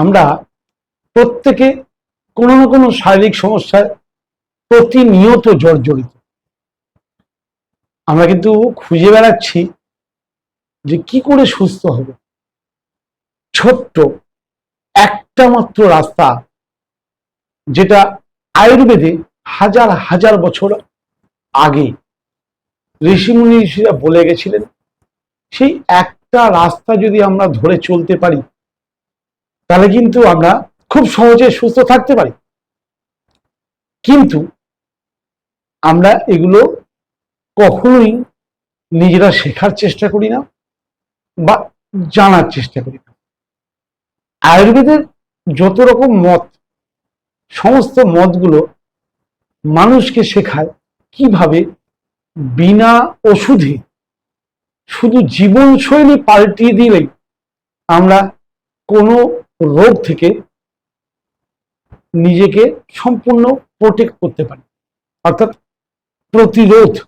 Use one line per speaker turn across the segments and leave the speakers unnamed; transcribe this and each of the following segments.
আমরা প্রত্যেকে কোনো না কোনো শারীরিক সমস্যায় প্রতিনিয়ত জর্জরিত। আমরা কিন্তু খুঁজে বেড়াচ্ছি যে কি করে সুস্থ হবে। ছোট্ট একটা মাত্র রাস্তা যেটা আয়ুর্বেদে হাজার হাজার বছর আগে ঋষিমুনি ঋষিরা বলে গেছিলেন, সেই একটা রাস্তা যদি আমরা ধরে চলতে পারি তাহলে কিন্তু আমরা খুব সহজে সুস্থ থাকতে পারি। কিন্তু আমরা এগুলো কখনোই নিজেরা শেখার চেষ্টা করি না বা জানার চেষ্টা করি না। আয়ুর্বেদের যত রকম মত, সমস্ত মতগুলো মানুষকে শেখায় কীভাবে বিনা ওষুধে শুধু জীবনশৈলী পাল্টিয়ে দিলেই আমরা কোনো রোগ থেকে নিজেকে সম্পূর্ণ প্রোটেক্ট করতে পারি। অর্থাৎ প্রতিরোধ।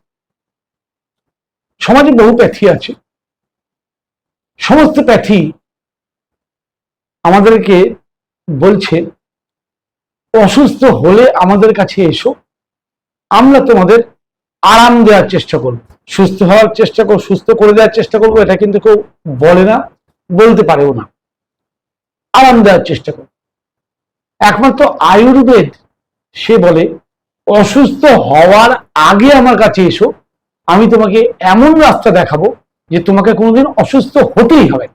সমাজে বহু প্যাথি আছে। সমস্ত প্যাথি আমাদেরকে বলছে, অসুস্থ হলে আমাদের কাছে এসো। আমরা তোমাদের আরাম দেওয়ার চেষ্টা করব। সুস্থ হওয়ার চেষ্টা করব, সুস্থ করে দেওয়ার চেষ্টা করব। এটা কিন্তু কেউ বলে না, বলতে পারেও না। আরাম দেওয়ার চেষ্টা করব একমাত্র আয়ুর্বেদ, সে বলে, অসুস্থ হওয়ার আগে আমার কাছে এসো, আমি তোমাকে এমন রাস্তা দেখাবো যে তোমাকে কোনোদিন অসুস্থ হতেই হবে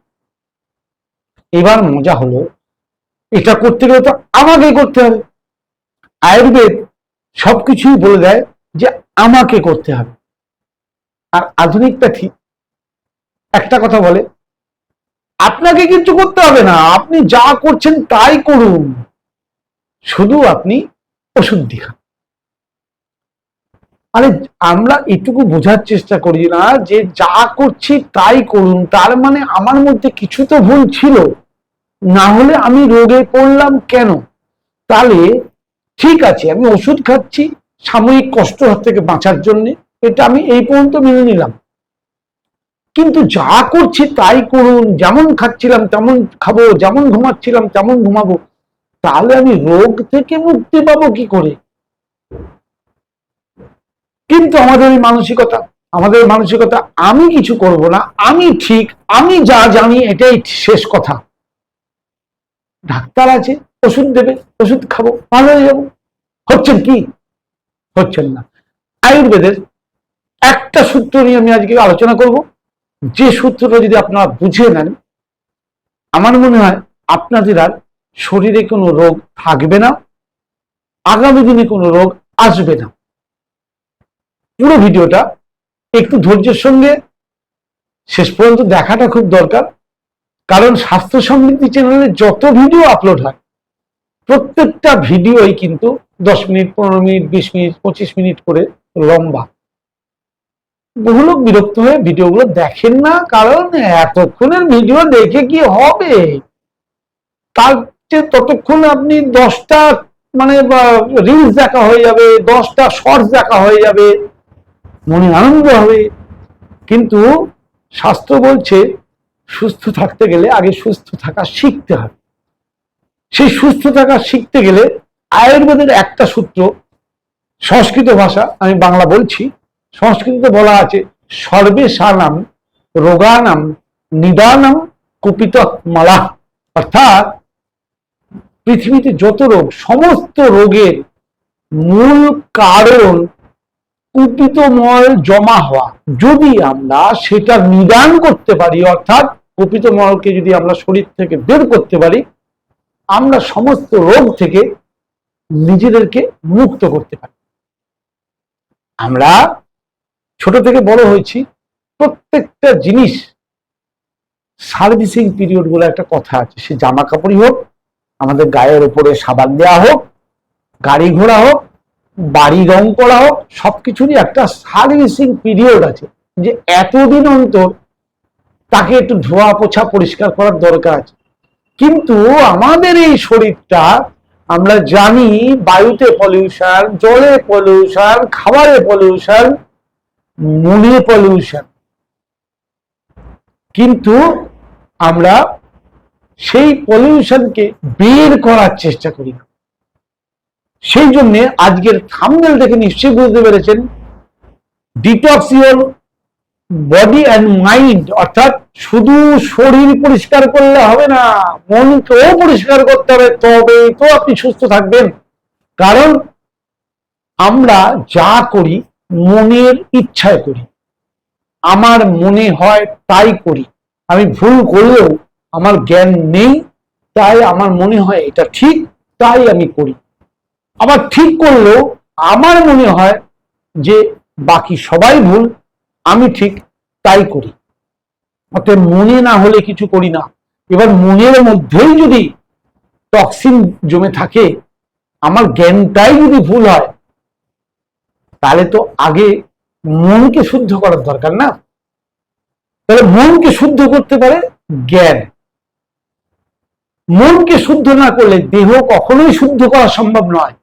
এবার মজা হলো, এটা করতে গেলে তো আমাকে করতে হবে। আয়ুর্বেদ সবকিছুই বলে দেয় যে আমাকে করতে হবে। আর আধুনিক প্যাথি একটা কথা বলে আপনাকে কিছু করতে হবে না। আপনি যা করছেন তাই করুন। শুধু আপনি ওষুধ দিখান। আরে, আমরা এটুকু বোঝার চেষ্টা করি না যে যা করছি তাই করুন। তার মানে আমার মধ্যে কিছু তো ভুল ছিল। না হলে আমি রোগে পড়লাম কেন? তাহলে ঠিক আছে, আমি ওষুধ খাচ্ছি সাময়িক কষ্ট থেকে বাঁচার জন্য। এটা আমি এই পর্যন্ত মেনে নিলাম। কিন্তু যা করছি তাই করুন, যেমন খাচ্ছিলাম তেমন খাব, যেমন ঘুমাচ্ছিলাম তেমন ঘুমাবো। তাহলে আমি রোগ থেকে মুক্তি পাবো কি করে? কিন্তু আমাদের এই মানসিকতা, আমাদের মানসিকতা, আমি কিছু করব না, আমি ঠিক, আমি যা জানি এটাই শেষ কথা। ডাক্তার আছে, ওষুধ দেবে, ওষুধ খাব, ভালো হয়ে যাব। হচ্ছেন কি? হচ্ছেন না। আয়ুর্বেদের একটা সূত্র নিয়ে আমি আজকে আলোচনা করব। যে সূত্রটা যদি আপনারা বুঝে নেন, আমার মনে হয় আপনাদের আর শরীরে কোনো রোগ থাকবে না, আগামী দিনে কোনো রোগ আসবে না। পুরো ভিডিওটা একটু ধৈর্যের সঙ্গে শেষ পর্যন্ত দেখাটা খুব দরকার, কারণ স্বাস্থ্য সমৃদ্ধি চ্যানেলে যত ভিডিও আপলোড হয়, প্রত্যেকটা ভিডিওই কিন্তু দশ মিনিট, পনেরো মিনিট, বিশ মিনিট, পঁচিশ মিনিট করে লম্বা। বহু লোক বিরক্ত হয়ে ভিডিওগুলো দেখেন না, কারণ এতক্ষণের ভিডিও দেখে কি হবে? তার ততক্ষণ আপনি দশটা মানে রিলস দেখা হয়ে যাবে, দশটা শর্টস দেখা হয়ে যাবে, মনে আনন্দ হবে। কিন্তু শাস্ত্র বলছে, সুস্থ থাকতে গেলে আগে সুস্থ থাকা শিখতে হবে। সেই সুস্থ থাকা শিখতে গেলে আয়ুর্বেদের একটা সূত্র, সংস্কৃত ভাষা, আমি বাংলা বলছি সংস্কৃতিতে বলা আছে সর্বে সানাম রোগানাম নিদানাম কুপিত মালা অর্থাৎ পৃথিবীতে যত রোগ, সমস্ত রোগের মূল কারণ কুপিত মল জমা হওয়া। যদি আমরা সেটা নিদান করতে পারি, অর্থাৎ কুপিত মলকে যদি আমরা শরীর থেকে বের করতে পারি, আমরা সমস্ত রোগ থেকে নিজেদেরকে মুক্ত করতে পারি। আমরা ছোট থেকে বড় হয়েছি, প্রত্যেকটা জিনিস সার্ভিসিং পিরিয়ড বলে একটা কথা আছে। সে জামা কাপড়ই হোক, আমাদের গায়ের উপরে সাবান দেওয়া হোক, গাড়ি ঘোড়া হোক, বাড়ি রং করা হোক, সবকিছুরই একটা সার্ভিসিং পিরিয়ড আছে। যে এতদিন অন্তর তাকে একটু ধোয়া পোছা পরিষ্কার করার দরকার আছে। কিন্তু আমাদের এই শরীরটা, আমরা জানি বায়ুতে পলিউশন জলে পলিউশন খাবারে পলিউশন মনে পলিউশন কিন্তু আমরা সেই পলিউশনকে বের করার চেষ্টা করি না। সেই জন্য আজকের থামনেল থেকে নিশ্চয়ই বুঝতে পেরেছেন detox your body and mind অর্থাৎ শুধু শরীর পরিষ্কার করলে হবে না, মনকেও পরিষ্কার করতে হবে, তবে তো আপনি সুস্থ থাকবেন। কারণ আমরা যা করি মনের ইচ্ছায় করি। আমার মনে হয় তাই করি। আমি ভুল করলেও আমার জ্ঞান নেই, তাই আমার মনে হয় এটা ঠিক, তাই আমি করি। আবার ঠিক করলেও আমার মনে হয় যে বাকি সবাই ভুল, আমি ঠিক তাই করি। অতএব মনে না হলে কিছু করি না। এবার মনের মধ্যেই যদি টক্সিন জমে থাকে, আমার জ্ঞানটাই যদি ভুল হয় তাহলে তো আগে মনকে শুদ্ধ করার দরকার না। তাহলে মনকে শুদ্ধ করতে পারে জ্ঞান। মনকে শুদ্ধ না করলে দেহ কখনোই শুদ্ধ করা সম্ভব নয়।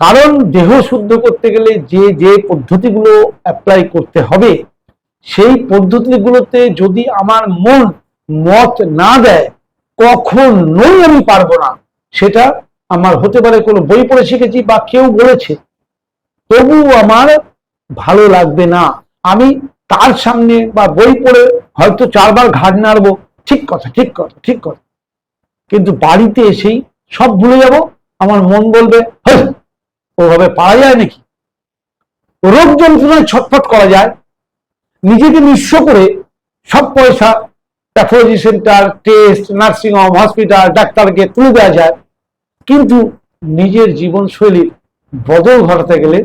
কারণ দেহ শুদ্ধ করতে গেলে যে যে পদ্ধতিগুলো অ্যাপ্লাই করতে হবে, সেই পদ্ধতিগুলোতে যদি আমার মন মত না দেয়, কখনোই আমি পারব না। সেটা আমার হতে পারে কোনো বই পড়ে শিখেছি বা কেউ বলেছে। তবু আমার ভালো লাগবে না। আমি তার সামনে বা বই পড়ে হয়তো চারবার ঘাট নাড়বো। ঠিক কথা ঠিক কথা ঠিক কথা। কিন্তু বাড়িতে এসেই সব ভুলে যাব। আমার মন বলবে "হেই, ওভাবে পারা যায় নাকি? রোগ যন্ত্রণায় ছটফট করা যায়। নিজেকে নিঃস্ব করে সব পয়সা pathology centre test nursing home hospital ডাক্তারকে তুলে দেওয়া যায়। কিন্তু নিজের জীবনশৈলীর বদল ঘটাতে গেলে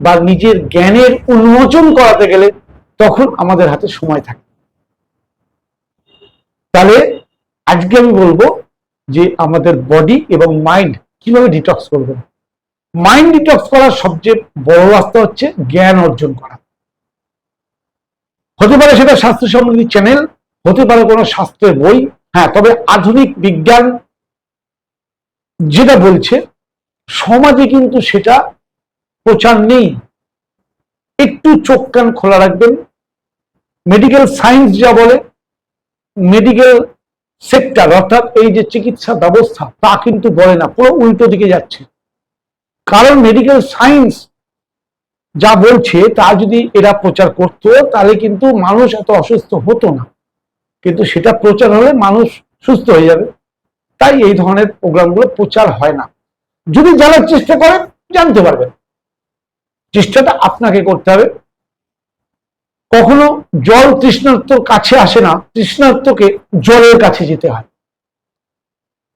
বা নিজের জ্ঞানের উন্মোচন করাতে গেলে তখন আমাদের হাতে সময় থাকে। তাহলে আজকে আমি বলব যে আমাদের বডি এবং মাইন্ড কীভাবে ডিটক্স করবে? মাইন্ড ডিটক্স করার সবচেয়ে বড় রাস্তা হচ্ছে জ্ঞান অর্জন করা। হতে পারে সেটা স্বাস্থ্য সম্বন্ধী চ্যানেল হতে পারে কোনো শাস্ত্রের বই হ্যাঁ তবে আধুনিক বিজ্ঞান যেটা বলছে, সমাজে কিন্তু সেটা প্রচার নেই। একটু চোখ কান খোলা রাখবেন। মেডিকেল সায়েন্স যা বলে মেডিকেল সেক্টর অর্থাৎ এই যে চিকিৎসা ব্যবস্থা, তা কিন্তু বলে না, পুরো উল্টো দিকে যাচ্ছে। কারণ মেডিকেল সায়েন্স যা বলছে, তা যদি এরা প্রচার করতো, তাহলে কিন্তু মানুষ এত অসুস্থ হতো না। কিন্তু সেটা প্রচার হলে মানুষ সুস্থ হয়ে যাবে। তাই এই ধরনের প্রোগ্রামগুলো প্রচার হয় না। যদি জানার চেষ্টা করেন, জানতে পারবেন। চেষ্টাটা আপনাকে করতে হবে। কখনো জল তৃষ্ণার্তর কাছে আসে না, তৃষ্ণার্তকে জলের কাছে যেতে হয়।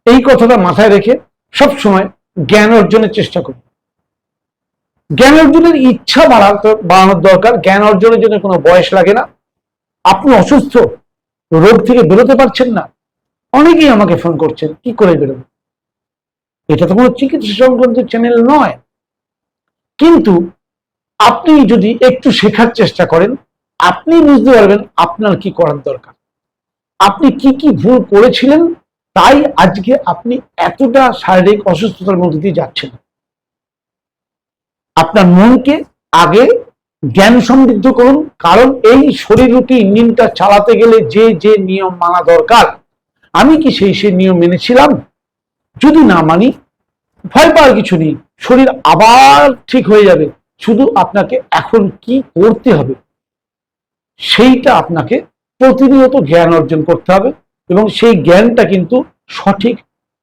এই কথাটা মাথায় রেখে সব সময় জ্ঞান অর্জনের চেষ্টা করুন। জ্ঞান অর্জনের ইচ্ছা বাড়াতে, বাড়ানোর দরকার। জ্ঞান অর্জনের জন্য কোনো বয়স লাগে না। আপনি অসুস্থ, রোগ থেকে বেরোতে পারছেন না। অনেকেই আমাকে ফোন করছেন, কি করে বেরোবে? এটা তো কোনো চিকিৎসা সংক্রান্ত চ্যানেল নয়। কিন্তু আপনি যদি একটু শেখার চেষ্টা করেন, আপনি বুঝতে পারবেন আপনার কি করার দরকার। আপনি কি কি ভুল করেছিলেন, তাই আজকে আপনি এতটা শারীরিক অসুস্থতার মধ্যে দিয়ে যাচ্ছেন। আপনার মনকে আগে জ্ঞান সমৃদ্ধ করুন, কারণ এই শরীররূপী ইঞ্জিনটা চালাতে গেলে যে যে নিয়ম মানা দরকার। আমি কি সেই সেই নিয়ম মেনেছিলাম? যদি না মানি, ভয় পাওয়ার কিছু নেই, শরীর আবার ঠিক হয়ে যাবে। শুধু আপনাকে এখন কি করতে হবে? সেইটা আপনাকে প্রতিনিয়ত জ্ঞান অর্জন করতে হবে এবং সেই জ্ঞানটা কিন্তু সঠিক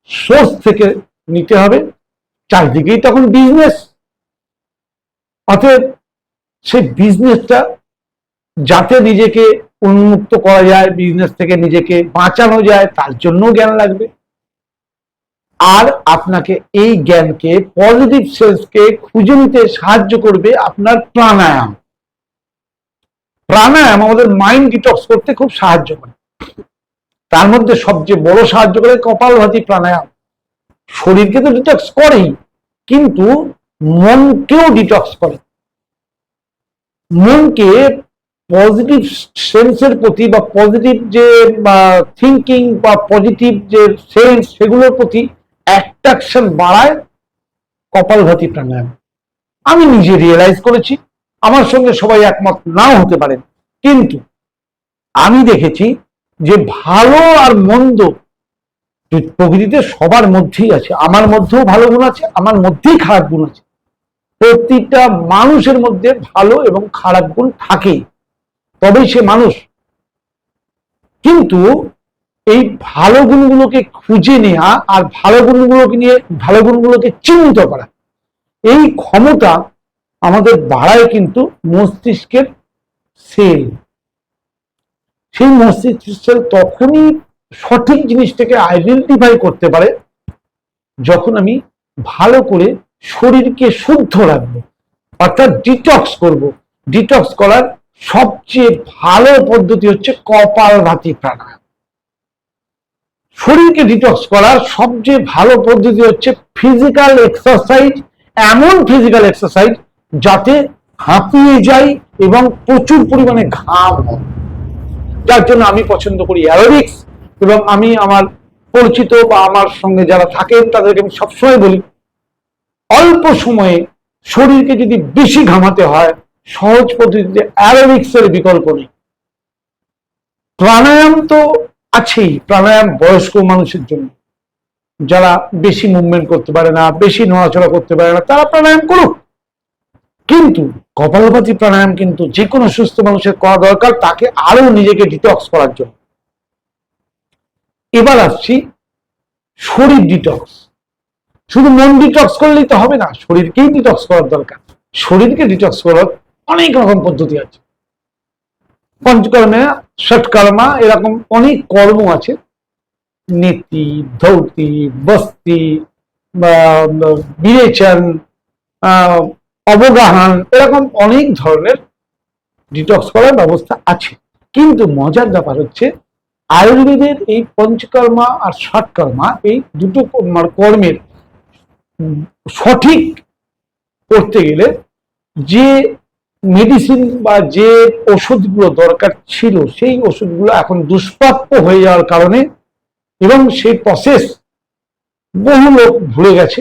সোর্স থেকে নিতে হবে। চারদিকেই তখন বিজনেস অতএব সেই বিজনেসটা যাতে নিজেকে উন্মুক্ত করা যায় বিজনেস থেকে নিজেকে বাঁচানো যায়, তার জন্য জ্ঞান লাগবে। আর আপনাকে এই জ্ঞানকে পজিটিভ সেলসকে খুঁজে নিতে সাহায্য করবে আপনার প্রাণায়াম। প্রাণায়াম আমাদের মাইন্ড ডিটক্স করতে খুব সাহায্য করে। তার মধ্যে সবচেয়ে বড় সাহায্য করে কপালভাতি প্রাণায়াম। শরীরকে তো ডিটক্স করেই, কিন্তু মনকেও ডিটক্স করে। মনকে পজিটিভ সেন্সের প্রতি বা পজিটিভ যে থিঙ্কিং বা পজিটিভ যে সেন্স সেগুলোর প্রতি অ্যাট্রাকশন বাড়ায় কপালভাতি প্রাণায়াম। আমি নিজে রিয়েলাইজ করেছি, আমার সঙ্গে সবাই একমত নাও হতে পারেন কিন্তু আমি দেখেছি যে ভালো আর মন্দ প্রকৃতিতে সবার মধ্যেই আছে। আমার মধ্যেও ভালো গুণ আছে, আমার মধ্যেই খারাপ গুণ আছে। প্রতিটা মানুষের মধ্যে ভালো এবং খারাপ গুণ থাকে তবেই সে মানুষ। কিন্তু এই ভালো গুণগুলোকে খুঁজে নেওয়া আর ভালো গুণগুলোকে নিয়ে ভালো গুণগুলোকে চিহ্নিত করা। এই ক্ষমতা আমাদের বাড়ায় কিন্তু মস্তিষ্কের সেল সেই মস্তিষ্ক সেল তখনই সঠিক জিনিসটাকে আইডেন্টিফাই করতে পারে যখন আমি ভালো করে শরীরকে শুদ্ধ রাখব, অর্থাৎ ডিটক্স করব। ডিটক্স করার সবচেয়ে ভালো পদ্ধতি হচ্ছে কপাল ভাতি প্রাণায়াম। শরীরকে ডিটক্স করার সবচেয়ে ভালো পদ্ধতি হচ্ছে ফিজিক্যাল এক্সারসাইজ এমন ফিজিক্যাল এক্সারসাইজ যাতে হাঁপিয়ে যায় এবং প্রচুর পরিমাণে ঘাম হয়। যার জন্য আমি পছন্দ করি অ্যারোবিক্স এবং আমি আমার পরিচিত বা আমার সঙ্গে যারা থাকেন তাদেরকে আমি সবসময় বলি, অল্প সময়ে শরীরকে যদি বেশি ঘামাতে হয়, সহজ পদ্ধতিতে অ্যারোবিক্স এর বিকল্প নেই। প্রাণায়াম তো আছেই, প্রাণায়াম বয়স্ক মানুষের জন্য। যারা বেশি মুভমেন্ট করতে পারে না, বেশি নড়াচড়া করতে পারে না, তারা প্রাণায়াম করুক। কিন্তু কপালভাতি প্রাণায়াম কিন্তু যে কোনো সুস্থ মানুষের করা দরকার, তাকে আরও নিজেকে ডিটক্স করার জন্য। এবার আসছি শরীর ডিটক্স শুধু মন ডিটক্স করলেই তো হবে না, শরীরকেই ডিটক্স করার দরকার। শরীরকে ডিটক্স করার অনেক রকম পদ্ধতি আছে। পঞ্চকর্মে ষটকর্মা এরকম অনেক কর্ম আছে। নীতি, ধৌতি, বস্তি বিরেচন অবগাহন, এরকম অনেক ধরনের ডিটক্স করার ব্যবস্থা আছে। কিন্তু মজার ব্যাপার হচ্ছে, আয়ুর্বেদের এই পঞ্চকর্মা আর ষটকর্মা এই দুটো কর্মের সঠিক করতে গেলে যে মেডিসিন বা যে ওষুধগুলো দরকার ছিল, সেই ওষুধগুলো এখন দুষ্প্রাপ্য হয়ে যাওয়ার কারণে এবং সেই প্রসেস বহু লোক ভুলে গেছে।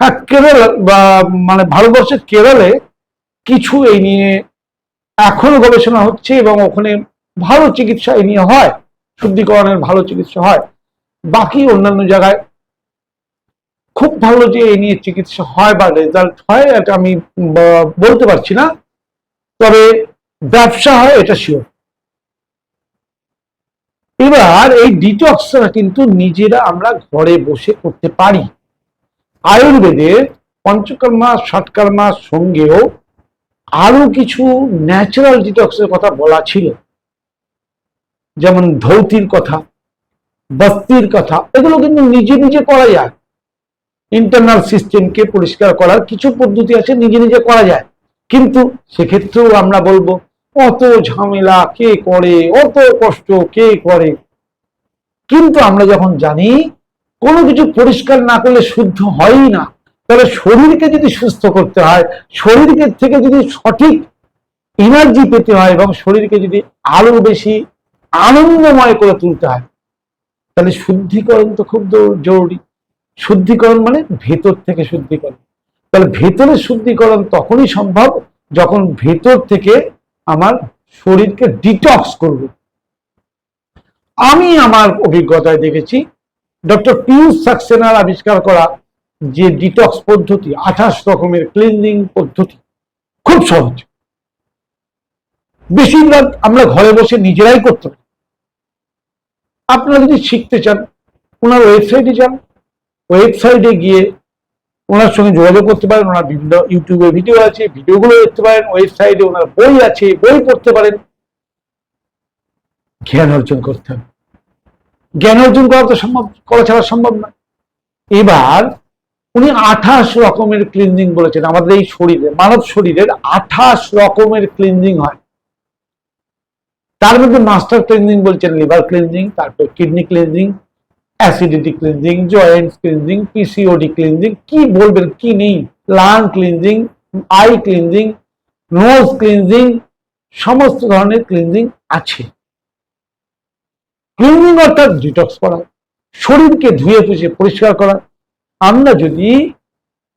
হ্যাঁ কেরল বা মানে ভারতবর্ষের কেরলে কিছু এই নিয়ে এখনও গবেষণা হচ্ছে এবং ওখানে ভালো চিকিৎসা এই নিয়ে হয়, শুদ্ধিকরণের ভালো চিকিৎসা হয়। বাকি অন্যান্য জায়গায় খুব ভালো যে এই নিয়ে চিকিৎসা হয় বা রেজাল্ট হয়, এটা আমি বলতে পারছি না। তবে ব্যবসা হয়, এটা শিওর এবার এই ডিটক্সটা কিন্তু নিজেরা আমরা ঘরে বসে করতে পারি। আয়ুর্বেদের পঞ্চকর্মা ষটকর্মার সঙ্গেও আরও কিছু ন্যাচারাল ডিটক্সের কথা বলা ছিল। যেমন ধৌতির কথা, বস্তির কথা, এগুলো কিন্তু নিজে নিজে করা যায়। ইন্টারনাল সিস্টেমকে পরিষ্কার করার কিছু পদ্ধতি আছে, নিজে নিজে করা যায়। কিন্তু সেক্ষেত্রেও আমরা বলব, অত ঝামেলা, কে করে, অত কষ্ট, কে করে? কিন্তু আমরা যখন জানি, কোনো কিছু পরিষ্কার না করলে শুদ্ধ হয়ই না। তাহলে শরীরকে যদি সুস্থ করতে হয়, শরীরকে থেকে যদি সঠিক এনার্জি পেতে হয় এবং শরীরকে যদি আরও বেশি আনন্দময় করে তুলতে হয়, তাহলে শুদ্ধিকরণ তো খুব জরুরি। শুদ্ধিকরণ মানে ভেতর থেকে শুদ্ধিকরণ। তাহলে ভেতরে শুদ্ধিকরণ তখনই সম্ভব যখন ভেতর থেকে আমার শরীরকে ডিটক্স করব। আমি আমার অভিজ্ঞতায় দেখেছি, ডক্টর পিউষ সাক্সেনার আবিষ্কার করা যে ডিটক্স পদ্ধতি, আঠাশ রকমের ক্লিনজিং পদ্ধতি, খুব সহজ। বেশিরভাগ আমরা ঘরে বসে নিজেরাই করতে পারি। আপনারা যদি শিখতে চান, ওনার ওয়েবসাইটে যান ওয়েবসাইটে গিয়ে ওনার সঙ্গে যোগাযোগ করতে পারেন, ওনার বিভিন্ন ইউটিউবে ভিডিও আছে, ভিডিওগুলো দেখতে পারেন, ওয়েবসাইটে ওনার বই আছে, বই পড়তে পারেন। জ্ঞান অর্জন করতে হবে। জ্ঞান অর্জন করা তো সম্ভব, করা ছাড়া সম্ভব না। এবার উনি আঠাশ রকমের ক্লিনজিং বলেছেন, আমাদের এই শরীরে, মানব শরীরের আঠাশ রকমের ক্লিনজিং হয়। তার মধ্যে মাস্টার ক্লিনজিং বলছেন লিভার ক্লিনজিং তারপর kidney cleansing acidity cleansing joint cleansing PCOD cleansing কি বলবেন, কি নেই? Lung cleansing eye cleansing nose cleansing সমস্ত ধরনের ক্লিনজিং আছে। ক্লিনজিং অর্থাৎ ডিটক্স করা, শরীরকে ধুয়ে পুষে পরিষ্কার করা। আমরা যদি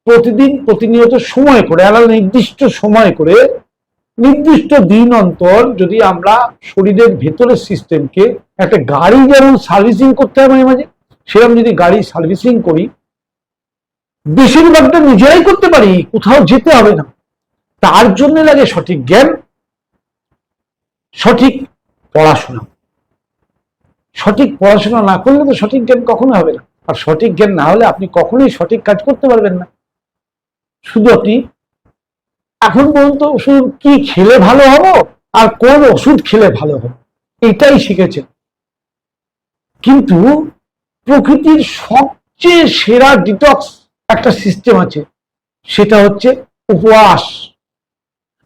প্রতিদিন প্রতিনিয়ত সময় করে, আলাদা নির্দিষ্ট সময় করে নির্দিষ্ট দিন অন্তর যদি আমরা শরীরের ভেতরের সিস্টেমকে একটা গাড়ি যেমন সার্ভিসিং করতে হয় মাঝে মাঝে সেরকম যদি গাড়ি সার্ভিসিং করি, বেশিরভাগটা নিজেরাই করতে পারি, কোথাও যেতে হবে না। তার জন্য লাগে সঠিক জ্ঞান, সঠিক পড়াশোনা। সঠিক পড়াশোনা না করলে তো সঠিক জ্ঞান কখনো হবে না। আর সঠিক জ্ঞান না হলে আপনি কখনোই সঠিক কাজ করতে পারবেন না। শুধু আপনি এখন পর্যন্ত ওষুধ কি খেলে ভালো হব আর কোন ওষুধ খেলে ভালো হব? এটাই শিখেছেন কিন্তু প্রকৃতির সবচেয়ে সেরা ডিটক্স একটা সিস্টেম আছে, সেটা হচ্ছে উপবাস।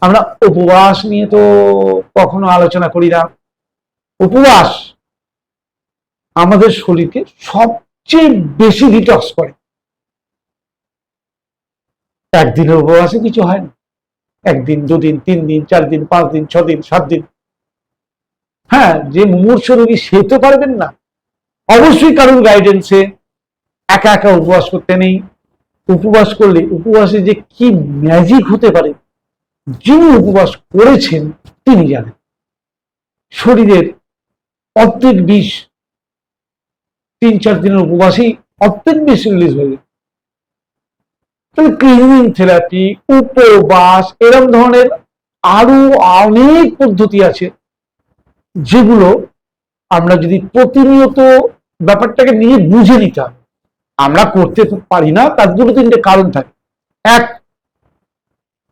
আমরা উপবাস নিয়ে তো কখনো আলোচনা করি না। উপবাস আমাদের শরীরকে সবচেয়ে বেশি ডিটক্স করে। একদিনের উপবাসে কিছু হয় না। একদিন, দুদিন তিন দিন চার দিন পাঁচ দিন ছ দিন সাত দিন হ্যাঁ যে মুমূর্ষ রোগী, সে তো পারবেন না। অবশ্যই কারোর গাইডেন্সে একা একা উপবাস করতে নেই। উপবাস করলে, উপবাসে যে কি ম্যাজিক হতে পারে, যিনি উপবাস করেছেন, তিনি জানেন। শরীরের অর্ধেক বিষ তিন চার দিনের উপবাসেই অর্ধেক বিষ রিলিজ হয়ে যায়। ক্লিনিং থেরাপি উপবাস এরকম ধরনের আরও অনেক পদ্ধতি আছে, যেগুলো আমরা যদি প্রতিনিয়ত ব্যাপারটাকে নিয়ে বুঝে নিতে হবে আমরা করতে পারি না, তার দুটো তিনটে কারণ থাকে। এক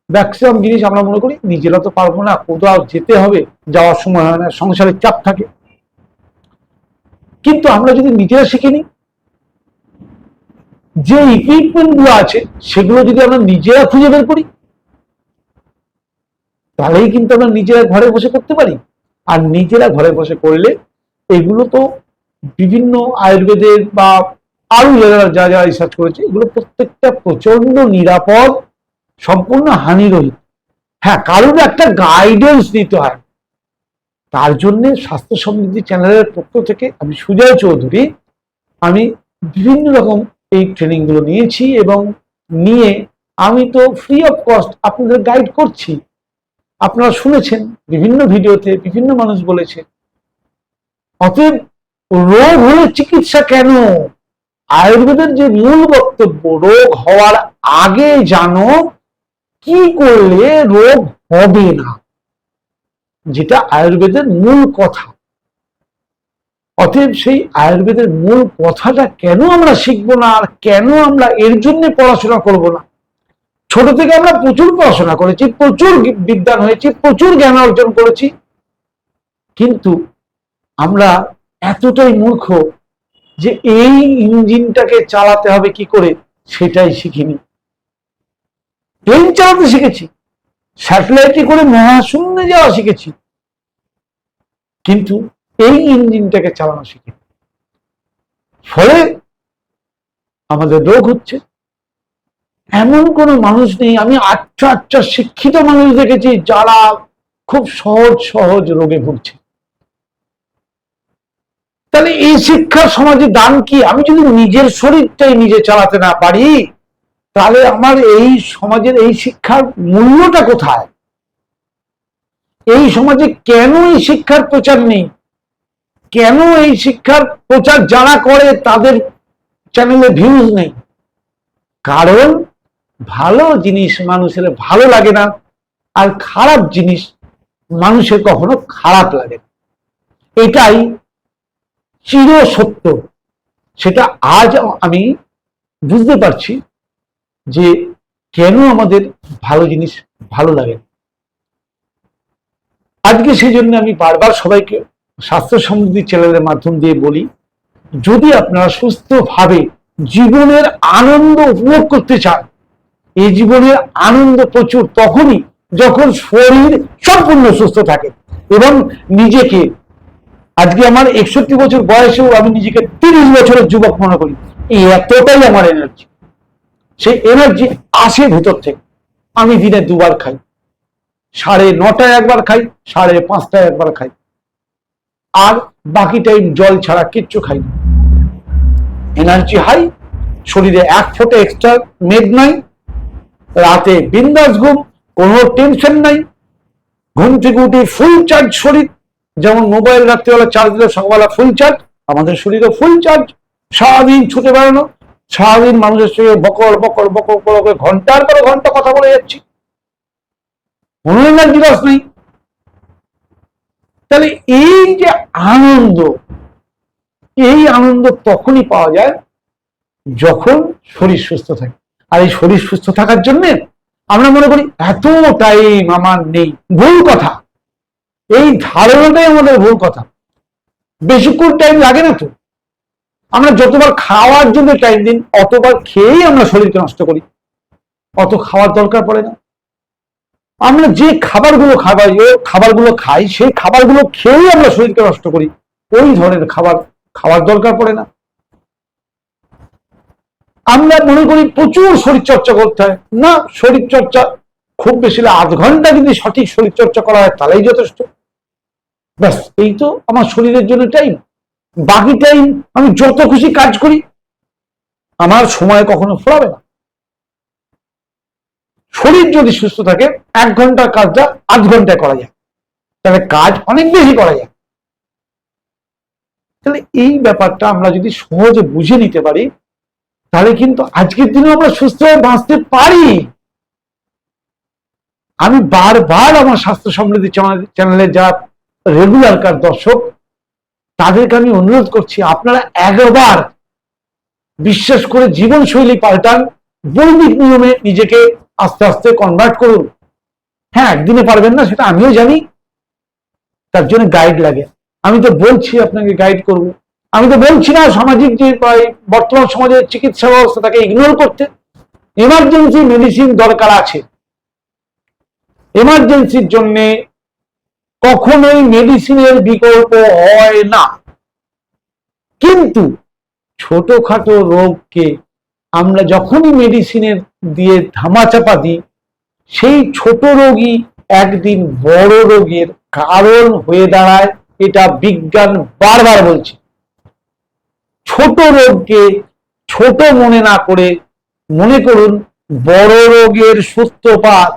ম্যাক্সিমাম জিনিস আমরা মনে করি, নিজেরা তো পারব না, কোথাও যেতে হবে, যাওয়ার সময় হয় না, সংসারের চাপ থাকে। কিন্তু আমরা যদি নিজেরা শিখে নিই যে ইকুইপমেন্টগুলো আছে, সেগুলো যদি আমরা নিজেরা খুঁজে বের করি, তাহলেই কিন্তু আমরা নিজেরা ঘরে বসে করতে পারি। আর নিজেরা ঘরে বসে করলে এগুলো তো বিভিন্ন আয়ুর্বেদের বা আরও যারা, যা যা রিসার্চ করেছে, এগুলো প্রত্যেকটা প্রচণ্ড নিরাপদ, সম্পূর্ণ হানিরহিত। হ্যাঁ কারোর একটা গাইডেন্স দিতে হয়। তার জন্য স্বাস্থ্য সমৃদ্ধি চ্যানেলের পক্ষ থেকে আমি সুজয় চৌধুরী, আমি বিভিন্ন রকম এই ট্রেনিংগুলো নিয়েছি এবং নিয়ে আমি তো ফ্রি অফ কস্ট আপনাদের গাইড করছি। আপনারা শুনেছেন, বিভিন্ন ভিডিওতে বিভিন্ন মানুষ বলেছে, অতএব রোগ হলে চিকিৎসা কেন? আয়ুর্বেদের যে মূল বক্তব্য, রোগ হওয়ার আগে জানো, কি করলে রোগ হবে না? যেটা আয়ুর্বেদের মূল কথা। অতএব সেই আয়ুর্বেদের মূল কথাটা কেন আমরা শিখব না? আর কেন আমরা এর জন্য পড়াশোনা করব না? ছোট থেকে আমরা প্রচুর পড়াশোনা করেছি, প্রচুর বিদ্যান হয়েছি, প্রচুর জ্ঞান অর্জন করেছি। কিন্তু আমরা এতটাই মূর্খ যে এই ইঞ্জিনটাকে চালাতে হবে কি করে? সেটাই শিখিনি। প্লেন চালাতে শিখেছি, স্যাটেলাইটে করে মহাশূন্যে যাওয়া শিখেছি। কিন্তু এই ইঞ্জিনটাকে চালানো শিখি। ফলে আমাদের রোগ হচ্ছে। এমন কোনো মানুষ নেই, আমি আচ্ছা আচ্ছা শিক্ষিত মানুষ দেখেছি যারা খুব সহজ সহজ রোগে ভুগছে। তাহলে এই শিক্ষার সমাজে দান কি? আমি যদি নিজের শরীরটাই নিজে চালাতে না পারি, তাহলে আমার এই সমাজের এই শিক্ষার মূল্যটা কোথায়? এই সমাজে কেন এই শিক্ষার প্রচার নেই? কেন এই শিক্ষার প্রচার যারা করে তাদের চ্যানেলে ভিউজ নেই? কারণ ভালো জিনিস মানুষের ভালো লাগে না, আর খারাপ জিনিস মানুষের কখনো খারাপ লাগে না। এটাই চির সত্য সেটা আজ আমি বুঝতে পারছি যে কেন আমাদের ভালো জিনিস ভালো লাগে আজকে সেই জন্য আমি বারবার সবাইকে স্বাস্থ্য সমৃদ্ধি চ্যানেলের মাধ্যম দিয়ে বলি, যদি আপনারা সুস্থভাবে জীবনের আনন্দ উপভোগ করতে চান, এই জীবনের আনন্দ প্রচুর, তখনই যখন শরীর সম্পূর্ণ সুস্থ থাকে এবং নিজেকে, আজকে আমার একষট্টি বছর বয়সেও আমি নিজেকে তিরিশ বছরের যুবক মনে করি, এই এতটাই আমার এনার্জি সেই এনার্জি আসে ভেতর থেকে। আমি দিনে দুবার খাই। সাড়ে নটায় একবার খাই, সাড়ে পাঁচটায় একবার খাই। আর বাকি টাইম জল ছাড়া কিচ্ছু খাই না। এনার্জি হাই শরীরে এক ফোটে এক্সট্রা মেদ নাই, রাতে বিন্দাস ঘুম, কোনো টেনশন নাই। ঘুম থেকে উঠে ফুল চার্জ শরীর, যেমন মোবাইল রাত্রিবেলা চার্জ দিলে সকালবেলা ফুল চার্জ আমাদের শরীরে ফুল চার্জ সারাদিন ছুটে বেড়ানো, সারাদিন মানুষের সঙ্গে বকর বকর বকর বকর ঘণ্টার পরে ঘণ্টা কথা বলে যাচ্ছি। কোনো এনার্জি লস নেই। তাহলে এই যে আনন্দ, এই আনন্দ তখনই পাওয়া যায় যখন শরীর সুস্থ থাকে। আর এই শরীর সুস্থ থাকার জন্য আমরা মনে করি এত টাইম আমার নেই, ভুল কথা। এই ধারণাটাই আমাদের ভুল কথা। বেশিক্ষণ টাইম লাগে না তো। আমরা যতবার খাওয়ার জন্য টাইম দিন অতবার খেয়েই আমরা শরীরকে নষ্ট করি। অত খাওয়ার দরকার পড়ে না। আমরা যে খাবারগুলো খাবার খাবারগুলো খাই, সেই খাবারগুলো খেয়েই আমরা শরীরকে নষ্ট করি। ওই ধরনের খাবার খাওয়ার দরকার পড়ে না। আমরা মনে করি প্রচুর শরীর চর্চা করতে হয়। না শরীর চর্চা খুব বেশি আধ ঘণ্টা যদি সঠিক শরীর চর্চা করা হয়, তাহলেই যথেষ্ট। ব্যাস, এই তো আমার শরীরের জন্য টাইম বাকি টাইম আমি যত খুশি কাজ করি, আমার সময় কখনো ফোরাবে না। শরীর যদি সুস্থ থাকে, এক ঘণ্টার কাজটা আধ ঘন্টায় করা যায়। তাহলে কাজ অনেক বেশি করা যায়। তাহলে এই ব্যাপারটা আমরা যদি সহজে বুঝে নিতে পারি, তাহলে কিন্তু আজকের দিনে আমরা সুস্থ হয়ে বাঁচতে পারি। আমি বারবার আমার স্বাস্থ্য সমৃদ্ধি চ্যানেলে যা রেগুলার কার দর্শক, তাদেরকে আমি অনুরোধ করছি, আপনারা একবার বিশ্বাস করে জীবনশৈলী পাল্টান, বৈদিক নিয়মে নিজেকে আস্তে আস্তে কনভার্ট করুন। হ্যাঁ একদিনে পারবেন না, সেটা আমিও জানি। তার জন্য গাইড লাগে। আমি তো বলছি আপনাকে গাইড করব। আমি তো বলছি না সামাজিক যে বর্তমান সমাজের চিকিৎসা ব্যবস্থা তাকে ইগনোর করতে। এমার্জেন্সি মেডিসিন দরকার আছে। এমার্জেন্সির জন্য কখনোই মেডিসিনের বিকল্প হয় না। কিন্তু ছোটখাটো রোগকে আমরা যখনই মেডিসিনের দিয়ে ধামাচাপা দিই, সেই ছোট রোগী একদিন বড় রোগের কারণ হয়ে দাঁড়ায়, এটা বিজ্ঞান বারবার বলছে। ছোট রোগকে ছোট মনে না করে মনে করুন, বড় রোগের সূত্রপাত,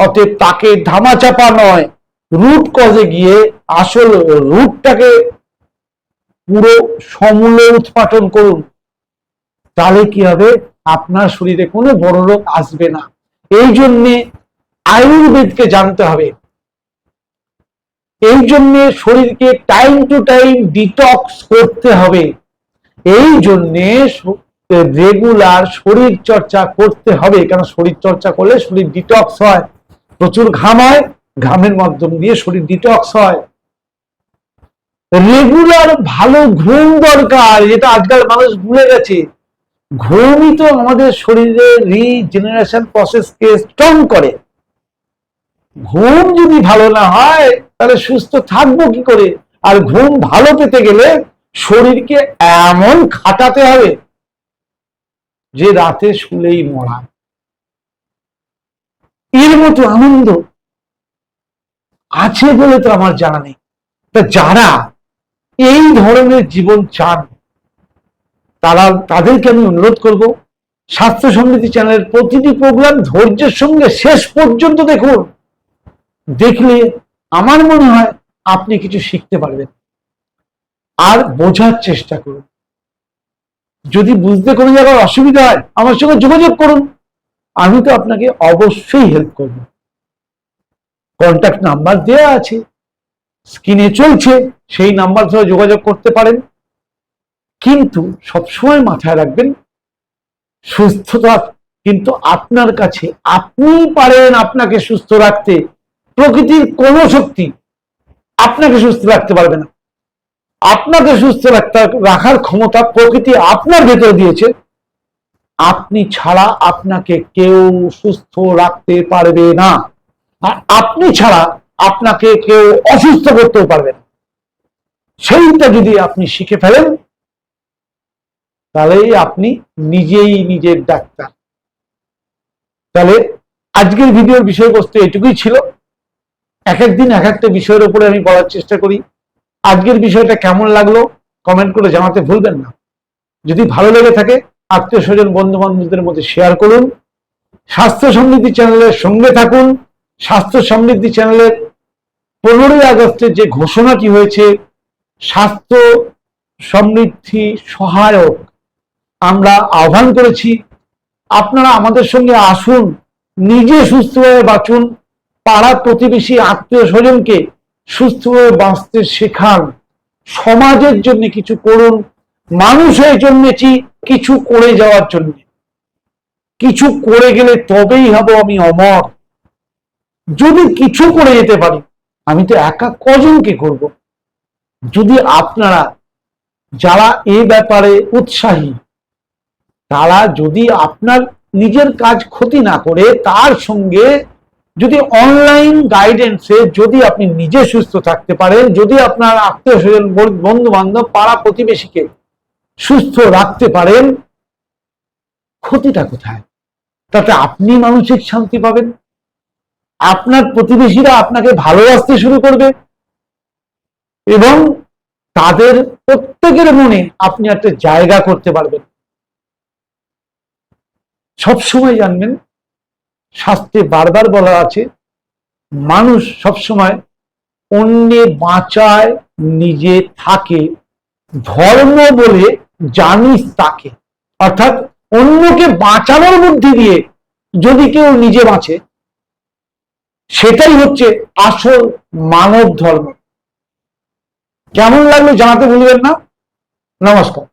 অতএব তাকে ধামাচাপা নয় রুট কজে গিয়ে আসল রুটটাকে পুরো সমূলে উৎপাটন করুন। তাহলে কি হবে? আপনার শরীরে কোনো বড় রোগ আসবে না। এই জন্যে আয়ুর্বেদকে জানতে হবে। এই জন্যে শরীরকে টাইম টু টাইম ডিটক্স করতে হবে। এই জন্যে রেগুলার শরীর চর্চা করতে হবে। কেন শরীর চর্চা করলে শরীর ডিটক্স হয়। প্রচুর ঘাম হয়, ঘামের মাধ্যম দিয়ে শরীর ডিটক্স হয়। রেগুলার ভালো ঘুম দরকার, যেটা আজকাল মানুষ ভুলে গেছে। ঘুমই তো আমাদের শরীরে রিজেনারেশন প্রসেসকে স্ট্রং করে। ঘুম যদি ভালো না হয়, তাহলে সুস্থ থাকব কি করে? আর ঘুম ভালো পেতে গেলে শরীরকে এমন খাটাতে হবে যে রাতে শুলেই মরা। এর মতো আনন্দ আছে বলে তো আমার জানা নেই। তা যারা এই ধরনের জীবন চান তারা তাদেরকে আমি অনুরোধ করব, স্বাস্থ্য সমৃদ্ধি চ্যানেলের প্রতিটি প্রোগ্রাম ধৈর্যের সঙ্গে শেষ পর্যন্ত দেখুন। দেখলে আমার মনে হয় আপনি কিছু শিখতে পারবেন। আর বোঝার চেষ্টা করুন। যদি বুঝতে কোনো জায়গায় অসুবিধা হয়, আমার সঙ্গে যোগাযোগ করুন। আমি তো আপনাকে অবশ্যই হেল্প করব। কন্ট্যাক্ট নাম্বার দেওয়া আছে। স্ক্রিনে চলছে। সেই নাম্বার ধরে যোগাযোগ করতে পারেন। কিন্তু সবসময় মাথায় রাখবেন, সুস্থতা কিন্তু আপনার কাছে আপনি পারেন আপনাকে সুস্থ রাখতে। প্রকৃতির কোন শক্তি আপনাকে সুস্থ রাখতে পারবে না। আপনাকে সুস্থ রাখতে, রাখার ক্ষমতা প্রকৃতি আপনার ভেতরে দিয়েছে। আপনি ছাড়া আপনাকে কেউ সুস্থ রাখতে পারবে না। আর আপনি ছাড়া আপনাকে কেউ অসুস্থ করতেও পারবে না। সেইটা যদি আপনি শিখে ফেলেন তাহলেই আপনি নিজেই নিজের ডাক্তার। তাহলে আজকের ভিডিওর বিষয়বস্তু এটুকুই ছিল। এক একদিন এক একটা বিষয়ের উপরে আমি বলার চেষ্টা করি। আজকের বিষয়টা কেমন লাগল কমেন্ট করে জানাতে ভুলবেন না। যদি ভালো লেগে থাকে আত্মীয় স্বজন বন্ধু বান্ধবদের মধ্যে শেয়ার করুন। স্বাস্থ্য সমৃদ্ধি চ্যানেলের সঙ্গে থাকুন। স্বাস্থ্য সমৃদ্ধি চ্যানেলের পনেরোই আগস্টের যে ঘোষণাটি হয়েছে, স্বাস্থ্য সমৃদ্ধি সহায়ক আমরা আহ্বান করেছি, আপনারা আমাদের সঙ্গে আসুন, নিজে সুস্থভাবে বাঁচুন পাড়া প্রতিবেশী আত্মীয় স্বজনকে সুস্থভাবে বাঁচতে শেখান, সমাজের জন্য কিছু করুন, মানুষের জন্মেছি কিছু করে যাওয়ার জন্য। কিছু করে গেলে তবেই হব আমি অমর। যদি কিছু করে যেতে পারি, আমি তো একা কজনকে করব। যদি আপনারা, যারা এ ব্যাপারে উৎসাহী তারা যদি আপনার নিজের কাজ ক্ষতি না করে, তার সঙ্গে যদি অনলাইন গাইডেন্সে যদি আপনি নিজে সুস্থ থাকতে পারেন, যদি আপনার আত্মীয় স্বজন বন্ধু বান্ধব পাড়া প্রতিবেশীকে সুস্থ রাখতে পারেন, ক্ষতিটা কোথায়? তাতে আপনি মানসিক শান্তি পাবেন। আপনার প্রতিবেশীরা আপনাকে ভালোবাসতে শুরু করবে। এবং তাদের প্রত্যেকের মনে আপনি একটা জায়গা করতে পারবেন। সবসময় জানবেন শাস্ত্রে বারবার বলা আছে। মানুষ সবসময় অন্যে বাঁচায়, নিজে থাকে। ধর্ম বলে জানিস তাকে। অর্থাৎ অন্যকে বাঁচানোর মধ্যে দিয়ে যদি কেউ নিজে বাঁচে, সেটাই হচ্ছে আসল মানব ধর্ম। কেমন লাগল জানাতে ভুলবেন না। নমস্কার।